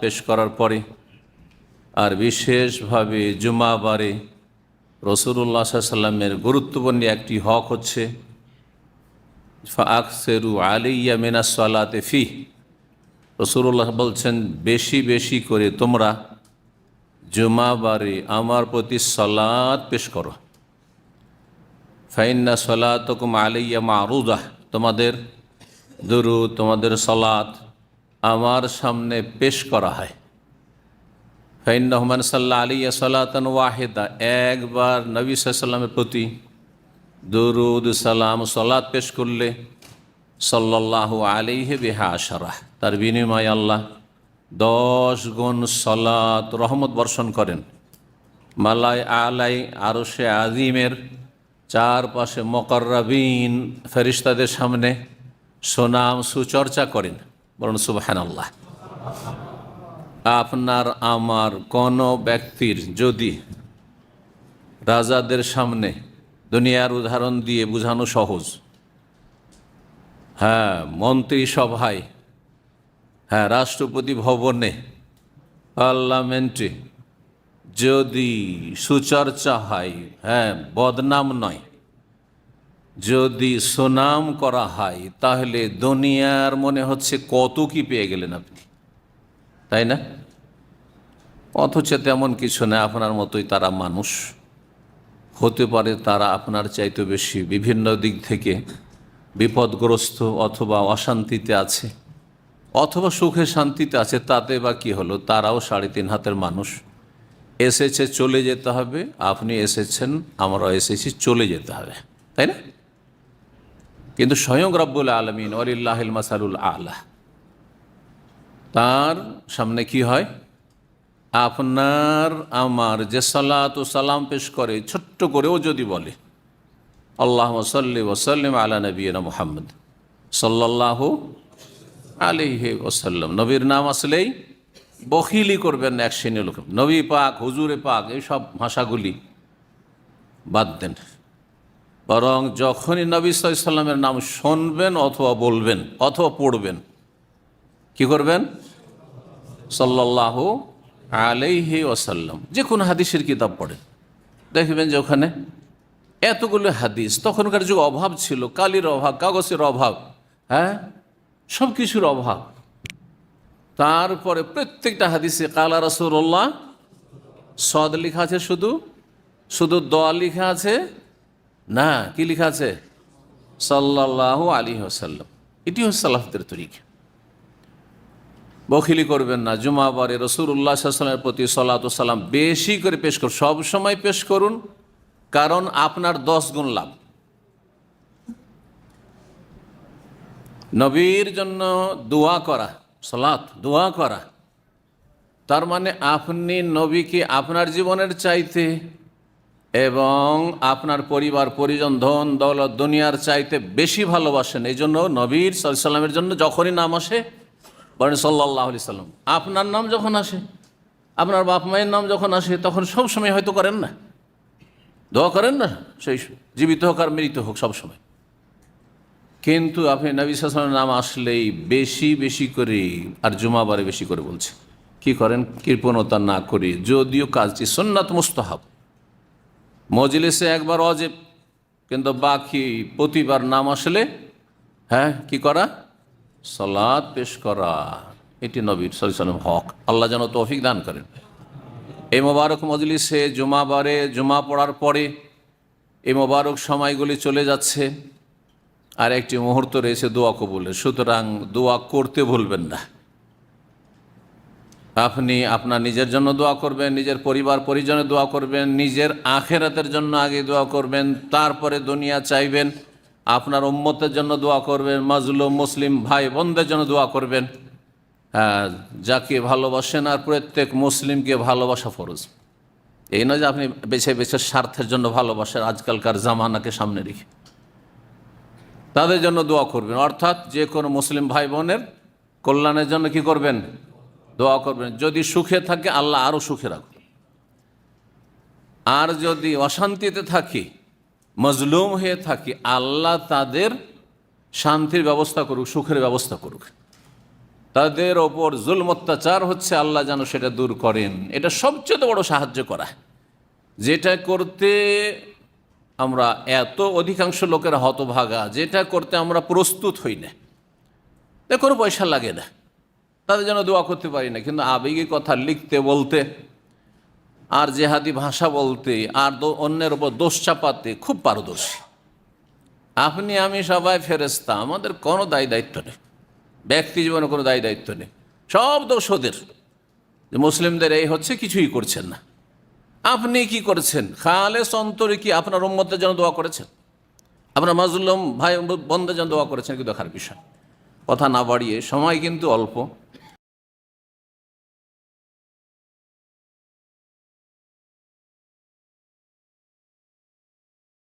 পেশ করার পরে আর বিশেষভাবে জুমাবারে রসুল্লাহ সাল্লামের গুরুত্বপূর্ণ একটি হক হচ্ছে আকসেরু আলিয়া মিনা সালাতে ফি। রসুল্লাহ বলছেন, বেশি বেশি করে তোমরা জুমাবারে আমার প্রতি সলাৎ পেশ করো। ফাইন্না সলাতকুম আলিয়া মারুদাহ তোমাদের দুরু তোমাদের সলাৎ আমার সামনে পেশ করা হয়। ফাইন রহমান সাল্লাহ আলিয়া সাল্লাতন ওয়াহেদা। একবার নবী সাল্লামের প্রতি দুরুদ, সালাম সলাৎ পেশ করলে সাল্লাহ আলিহে বেহা আশারাহ। তার বিনিময় আল্লাহ দশ গুণ সলাত, রহমত বর্ষণ করেন। মালাই আলাই আরও সে আজিমের চারপাশে মকর্রাবিন ফেরিস্তাদের সামনে সুনাম, সুচর্চা করেন। বরং সুবাহান আল্লাহ আপনার, আমার কোনো ব্যক্তির যদি রাজাদের সামনে দুনিয়ার উদাহরণ দিয়ে বোঝানো সহজ হ্যাঁ মন্ত্রী সভায় হ্যাঁ রাষ্ট্রপতি ভবনে, পার্লামেন্টে যদি সুচর্চা হয় হ্যাঁ বদনাম নয় যদি সুনাম করা হয়, তাহলে দুনিয়ার মনে হচ্ছে কত কি পেয়ে গেলেন আপনি। তাই না? অথচ তেমন কিছু না, আপনার মতোই তারা মানুষ। হতে পারে তারা আপনার চাইতে বেশি বিভিন্ন দিক থেকে বিপদগ্রস্ত অথবা অশান্তিতে আছে, অথবা সুখে শান্তিতে আছে, তাতে বা কি হলো? তারাও সাড়ে তিন হাতের মানুষ। এসেছে চলে যেতে হবে, আপনি এসেছেন আমরা এসেছি চলে যেতে হবে। তাই না? কিন্তু স্বয়ং রব্বুল আলমিন অলিল্লাহিল মাসালুল আল্লাহ তার সামনে কি হয়? আপনার, আমার যে সালাত সালাম পেশ করে, ছোট্ট করেও যদি বলে আল্লাহ ওসল্লি ওসাল্লিম আলা নবীনা মোহাম্মদ সাল্লাহ আলিহে ওসাল্লাম নবীর নাম আসলেই বখিলি করবেন এক শ্রেণির লোক। নবী পাক, হুজুরে পাক, এইসব ভাষাগুলি বাদ দেন। বরং যখনই নবী সাল্লামের নাম শুনবেন অথবা বলবেন অথবা পড়বেন, কি করবেন? সাল্লাহ আলাইহি ওসাল্লাম যে কোনো হাদিসের কিতাব পড়েন। দেখবেন যে ওখানে এতগুলো হাদিস, তখনকার যুগ অভাব ছিল, কালির অভাব, কাগজের অভাব হ্যাঁ? সব কিছুর অভাব। তারপরে প্রত্যেকটা হাদিসে কালা রসুল্লাহ সদ লেখা আছে শুধু? শুধু দোয়া লেখা আছে না, কি লেখা আছে? সাল্লাহ আলী আসাল্লাম এটি হচ্ছে সাল্লাহদের তরিকা। বখিলি করবেন না জুমাবারে রসুল্লাহ সাল্লামের প্রতি সাল্লাত সাল্লাম বেশি করে পেশ করুন, সব সময় পেশ করুন, কারণ আপনার দশ গুণ লাভ। নবীর জন্য দোয়া করা সলাৎ দোয়া করা, তার মানে আপনি নবীকে আপনার জীবনের চাইতে এবং আপনার পরিবার, পরিজন, ধন, দৌলত দুনিয়ার চাইতে বেশি ভালোবাসেন। এই জন্য নবীর সাল্লামের জন্য যখনই নাম আসে, বলেন সাল্লাহ আলি সাল্লাম আপনার নাম যখন আসে, আপনার বাপ মায়ের নাম যখন আসে, তখন সব সময় হয়তো করেন না। দোয়া করেন না, সেই জীবিত হোক আর মৃত হোক সবসময়। কিন্তু আপনি নবী সালামের নাম আসলেই বেশি বেশি করে আর জুমাবারে বেশি করে বলছে কি করেন? কৃপণতা না করে, যদিও কাজটি সন্ন্যাত মুস্তাহাব। মজলিসে একবার অজেব, কিন্তু বাকি প্রতিবার নাম আসলে হ্যাঁ কি করা? সলাদ পেশ করা। এটি নবীর সাল্লাম হক। আল্লাহ যেন তৌফিক দান করেন। এই মোবারক মজলিসে জুমাবারে, জুমা পড়ার পরে এই মোবারক সময়গুলি চলে যাচ্ছে। আর একটি মুহূর্ত রয়েছে, দোয়া কবুলের। সুতরাং দোয়া করতে ভুলবেন না। আপনি আপনার নিজের জন্য দোয়া করবেন, নিজের পরিবার পরিজনে দোয়া করবেন, নিজের আখেরাতের জন্য আগে দোয়া করবেন, তারপরে দুনিয়া চাইবেন, আপনার উম্মতের জন্য দোয়া করবেন, মাজলুম, মুসলিম ভাই বোনদের জন্য দোয়া করবেন। হ্যাঁ যাকে ভালোবাসেন আর প্রত্যেক মুসলিমকে ভালোবাসা ফরজ। এই নয় যে আপনি বেছে বেছে স্বার্থের জন্য ভালোবাসেন, আজকালকার জামানাকে সামনে রেখে। তাদের জন্য দোয়া করবেন। অর্থাৎ যে কোনো মুসলিম ভাই বোনের কল্যাণের জন্য কি করবেন? দোয়া করবেন। যদি সুখে থাকে, আল্লাহ আরও সুখে রাখবেন আর যদি অশান্তিতে থাকি, মজলুম হয়ে থাকি, আল্লাহ তাদের শান্তির ব্যবস্থা করুক, সুখের ব্যবস্থা করুক। তাদের ওপর জুল অত্যাচার হচ্ছে, আল্লাহ যেন সেটা দূর করেন। এটা সবচেয়ে বড় সাহায্য করা। যেটা করতে আমরা এত অধিকাংশ লোকেরা হতভাগা, যেটা করতে আমরা প্রস্তুত হই না। কোনো পয়সা লাগে না। তাদের জন্য দোয়া করতে পারি না। কিন্তু আবেগী কথা লিখতে, বলতে, আর জেহাদি ভাষা বলতে, আর অন্যের ওপর দোষ চাপাতে খুব পারদর্শী। আপনি, আমি সবাই ফেরেস্তা আমাদের কোনো দায়ী দায়িত্ব নেই। ব্যক্তি জীবনে কোনো দায়ী দায়িত্ব নেই। সব দোষ ওদের। মুসলিমদের এই হচ্ছে, কিছুই করছেন না। আপনি কি করেছেন? খালেস অন্তরে কি আপনার উম্মতের জন্য দোয়া করেছেন? আপনার মাজলুম ভাই বন্ধের জন্য দোয়া করেছেন? কি দেখার বিষয়। কথা না বাড়িয়ে, সময় কিন্তু অল্প।